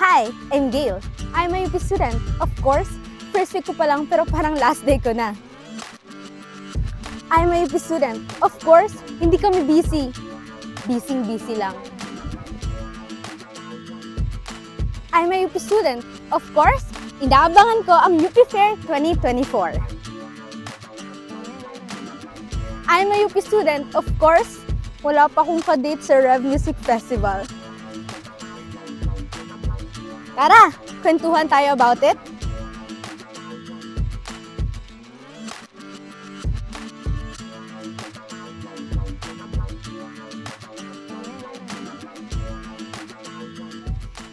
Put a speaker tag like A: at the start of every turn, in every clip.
A: Hi, I'm Gail. I'm a UP student. Of course, first week ko pa lang pero parang last day ko na. I'm a UP student. Of course, hindi kami busy. Busy busy lang. I'm a UP student. Of course, inaabangan ko ang UP Fair 2024. I'm a UP student. Of course, wala pa akong ka-date sa Rev Music Festival. Tara, kwentuhan tayo about it.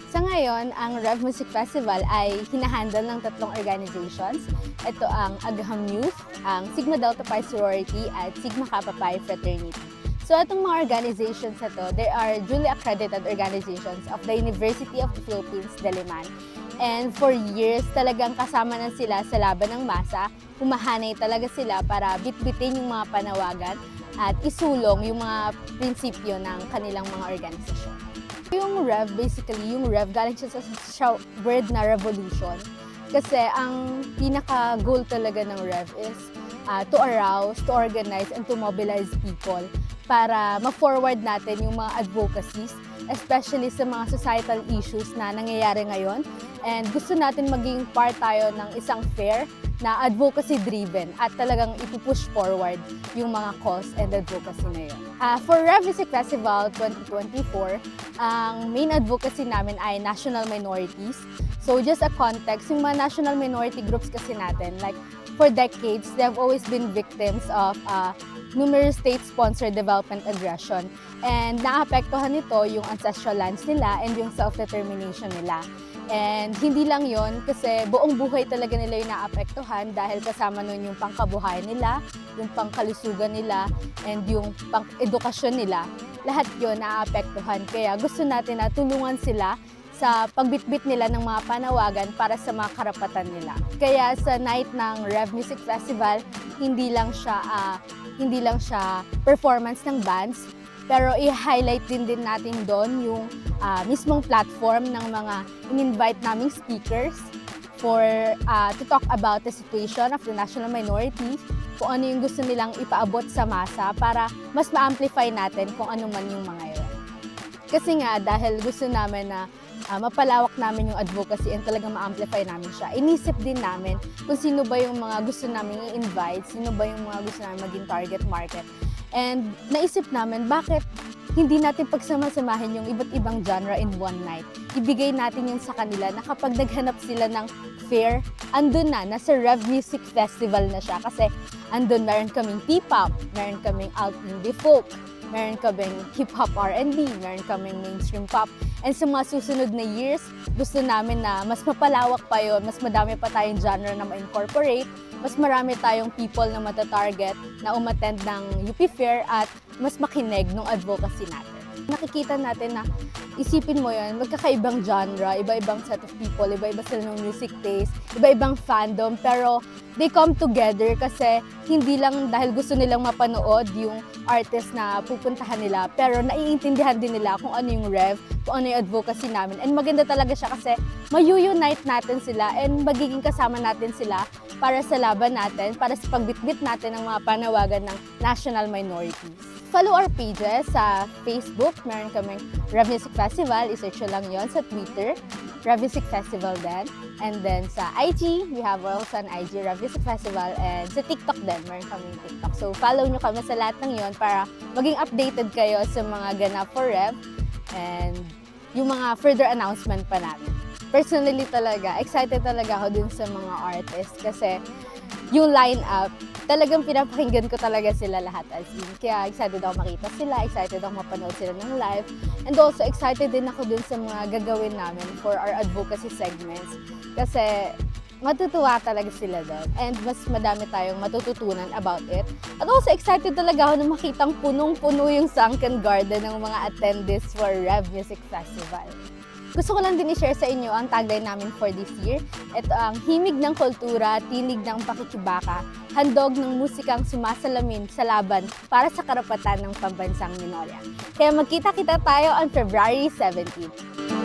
A: Sa ngayon, ang Rev Music Festival ay hinahandle ng tatlong organizations. Ito ang Agham Youth, ang Sigma Delta Pi Sorority at Sigma Kappa Pi Fraternity. So itong mga organizations na to, they are duly accredited organizations of the University of the Philippines, Diliman. And for years, talagang kasama na sila sa laban ng masa. Humahanay talaga sila para bitbitin yung mga panawagan at isulong yung mga prinsipyo ng kanilang mga organisasyon. Yung rev, basically, yung rev, galing siya sa, word na revolution. Kasi ang pinaka-goal talaga ng rev is uh, to arouse, to organize, and to mobilize people para ma-forward natin yung mga advocacies, especially sa mga societal issues na nangyayari ngayon. And gusto natin maging part tayo ng isang fair na advocacy-driven at talagang ipupush forward yung mga cause and advocacy na yun. Uh, for Rev Music Festival 2024, ang main advocacy namin ay national minorities. So just a context, yung mga national minority groups kasi natin, like for decades, they have always been victims of uh, numerous state-sponsored development aggression. And naapektuhan nito yung ancestral lands nila and yung self-determination nila. And hindi lang yon kasi buong buhay talaga nila yung naapektuhan dahil kasama nun yung pangkabuhay nila, yung pangkalusugan nila, and yung pang-edukasyon nila. Lahat yon naapektuhan. Kaya gusto natin na tulungan sila sa pagbitbit nila ng mga panawagan para sa mga karapatan nila. Kaya sa night ng Rev Music Festival, hindi lang siya ah, hindi lang siya performance ng bands, pero i-highlight din din natin doon yung ah, mismong platform ng mga in-invite naming speakers for ah, to talk about the situation of the national minorities, kung ano yung gusto nilang ipaabot sa masa para mas ma-amplify natin kung ano man yung mga yun. Kasi nga, dahil gusto namin na ah, mapalawak namin yung advocacy and talagang ma-amplify namin siya. Inisip din namin kung sino ba yung mga gusto namin i-invite, sino ba yung mga gusto namin maging target market. And naisip namin, bakit hindi natin pagsama-samahin yung iba't ibang genre in one night. Ibigay natin yun sa kanila na kapag naghanap sila ng fair, andun na, nasa Rev Music Festival na siya. Kasi andun meron kaming P-pop, meron kaming alt indie folk, meron kaming hip-hop R&B, meron kaming mainstream pop. And sa mga susunod na years, gusto namin na mas mapalawak pa yun, mas madami pa tayong genre na ma-incorporate, mas marami tayong people na matatarget na umattend ng UP Fair at mas makinig ng advocacy natin. Nakikita natin na isipin mo yun, magkakaibang genre, iba-ibang set of people, iba-iba sila ng music taste, iba-ibang fandom, pero they come together kasi hindi lang dahil gusto nilang mapanood yung artist na pupuntahan nila, pero naiintindihan din nila kung ano yung rev, kung ano yung advocacy namin. And maganda talaga siya kasi mayu-unite natin sila and magiging kasama natin sila para sa laban natin, para sa pagbitbit natin ng mga panawagan ng national minorities. Follow our pages sa Facebook, meron kaming Rev Music Festival, isearch lang yon sa Twitter, Rev Music Festival din. And then sa IG, we have also an IG Rev Music Festival and sa TikTok din, meron kaming TikTok. So follow nyo kami sa lahat ng yon para maging updated kayo sa mga ganap for Rev and yung mga further announcement pa namin. Personally talaga, excited talaga ako dun sa mga artists kasi yung line-up, talagang pinapakinggan ko talaga sila lahat as in. Kaya excited ako makita sila, excited ako mapanood sila ng live. And also excited din ako dun sa mga gagawin namin for our advocacy segments. Kasi matutuwa talaga sila doon. And mas madami tayong matututunan about it. At also excited talaga ako na makitang punong-puno yung sunken garden ng mga attendees for Rev Music Festival. Gusto ko lang din i-share sa inyo ang tagline namin for this year. Ito ang himig ng kultura, tinig ng pakikibaka, handog ng musikang sumasalamin sa laban para sa karapatan ng pambansang minorya. Kaya magkita-kita tayo on February 17. Bye!